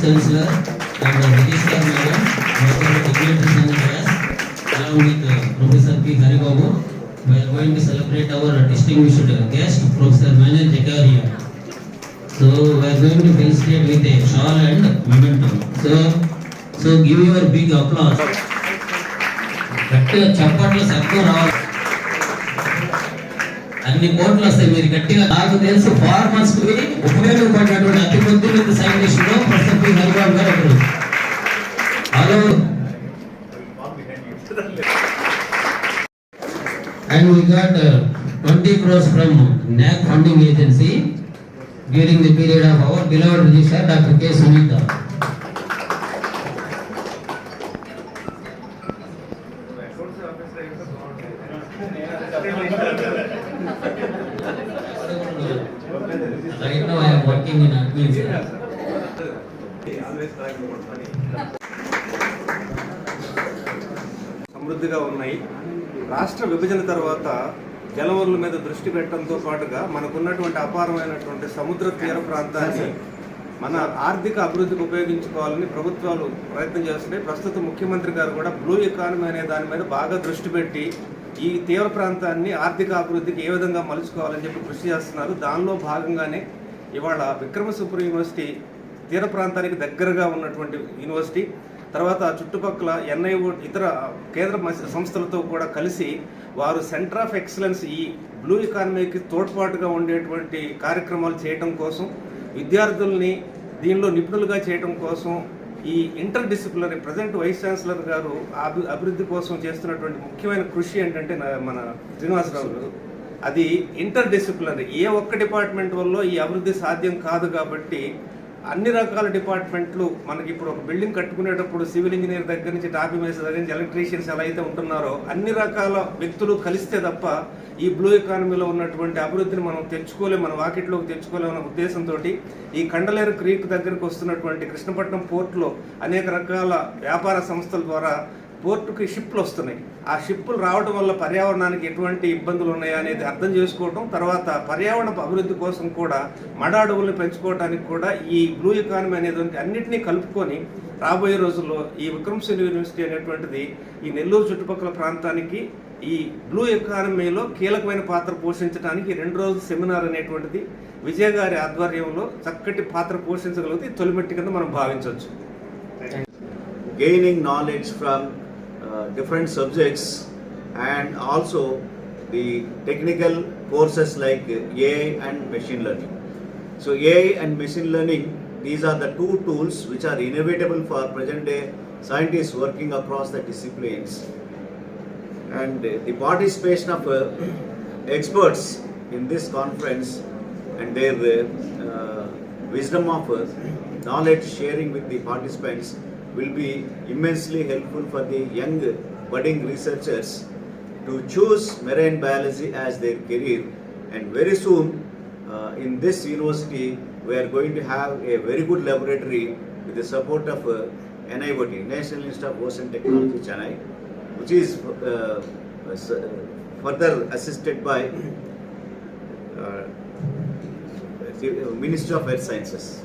Chancellor and Registrar Madam, Honorable Dignitaries and guests, along with uh, Professor P. Haribabu, we are going to celebrate our distinguished guest, Professor Manan Jakaria. So we are going to felicitate with a shawl and memento. So, so give your big applause. గట్టిగా చప్పట్లు శబ్దం రావాలి అన్ని కోట్లు వస్తాయి మీరు గట్టిగా నాకు తెలుసు ఫార్మర్స్ కి ఉపయోగపడినటువంటి అతి కొద్ది మంది సైంటిస్టులు professor And we got uh, 20 crores from NAC funding agency during the period of our beloved registrar Dr. K. Sunita. Right now I am working in admin. sir. సమృద్ధిగా ఉన్నాయి రాష్ట్ర విభజన తర్వాత జలవరుల మీద దృష్టి పెట్టడంతో పాటుగా మనకున్నటువంటి అపారమైనటువంటి సముద్ర తీర ప్రాంతాన్ని మన ఆర్థిక అభివృద్ధికి ఉపయోగించుకోవాలని ప్రభుత్వాలు ప్రయత్నం చేస్తున్నాయి. ప్రస్తుత ముఖ్యమంత్రి గారు కూడా బ్లూ ఎకానమీ అనే దాని మీద బాగా దృష్టి పెట్టి ఈ తీర ప్రాంతాన్ని ఆర్థిక అభివృద్ధికి ఏ విధంగా మలుచుకోవాలని చెప్పి కృషి చేస్తున్నారు. దానిలో భాగంగానే ఇవాళ విక్రమ సుప్ర యూనివర్సిటీ తీర ప్రాంతానికి దగ్గరగా ఉన్నటువంటి యూనివర్సిటీ తర్వాత చుట్టుపక్కల ఎన్ఐఓ ఇతర కేంద్ర సంస్థలతో కూడా కలిసి వారు సెంటర్ ఆఫ్ ఎక్సలెన్స్ ఈ బ్లూ ఎకానమీకి తోడ్పాటుగా ఉండేటువంటి కార్యక్రమాలు చేయటం కోసం విద్యార్థుల్ని దీనిలో నిపుణులుగా చేయటం కోసం ఈ inter disciplinary present vice chancellor గారు అభి అభివృద్ధి కోసం చేస్తున్నటువంటి ముఖ్యమైన కృషి ఏంటంటే నా- మన శ్రీనివాసరావు గారు. అది ఇంటర్ డిసిప్లినరీ ఏ ఒక్క డిపార్ట్మెంట్ వల్ల ఈ అభివృద్ధి సాధ్యం కాదు కాబట్టి అన్ని రకాల డిపార్ట్మెంట్లు మనకి ఇప్పుడు ఒక బిల్డింగ్ కట్టుకునేటప్పుడు సివిల్ ఇంజనీర్ దగ్గర నుంచి టాపీ మేస్టర్ దగ్గర నుంచి ఎలక్ట్రీషియన్స్ ఎలా అయితే ఉంటున్నారో అన్ని రకాల వ్యక్తులు కలిస్తే తప్ప ఈ బ్లూ ఎకానమీలో ఉన్నటువంటి అభివృద్ధిని మనం తెచ్చుకోలేము మన వాకిట్లోకి తెచ్చుకోలేమన్న ఉద్దేశంతో ఈ కండలేరు క్రీక్ దగ్గరకు వస్తున్నటువంటి కృష్ణపట్నం పోర్ట్లో అనేక రకాల వ్యాపార సంస్థల ద్వారా పోర్టుకి షిప్లు వస్తున్నాయి. ఆ షిప్పులు రావడం వల్ల పర్యావరణానికి ఎటువంటి ఇబ్బందులు ఉన్నాయా అనేది అర్థం చేసుకోవటం తర్వాత పర్యావరణ అభివృద్ధి కోసం కూడా మడ అడవుల్ని పెంచుకోవడానికి కూడా ఈ బ్లూ ఎకానమీ అనేది అన్నింటినీ కలుపుకొని రాబోయే రోజుల్లో ఈ విక్రమ్సింగ్ యూనివర్సిటీ అనేటువంటిది ఈ నెల్లూరు చుట్టుపక్కల ప్రాంతానికి ఈ బ్లూ ఎకానమీలో కీలకమైన పాత్ర పోషించడానికి రెండు రోజుల సెమినార్ అనేటువంటిది విజయ గారి ఆధ్వర్యంలో చక్కటి పాత్ర పోషించగలిగితే ఈ తొలిమెట్టి కింద మనం భావించవచ్చు. Gaining knowledge from different subjects and also the technical courses like AI and machine learning. So AI and machine learning, these are the two tools which are inevitable for present day scientists working across the disciplines. And uh, the participation of uh, experts in this conference and their uh, uh, wisdom of uh, knowledge sharing with the participants will be immensely helpful for the young budding researchers to choose marine biology as their career. And very soon, uh, in this university, we are going to have a very good laboratory with the support of uh, NIOT, National Institute of Ocean Technology, Chennai, which is uh, further assisted by uh, the Ministry of Earth Sciences.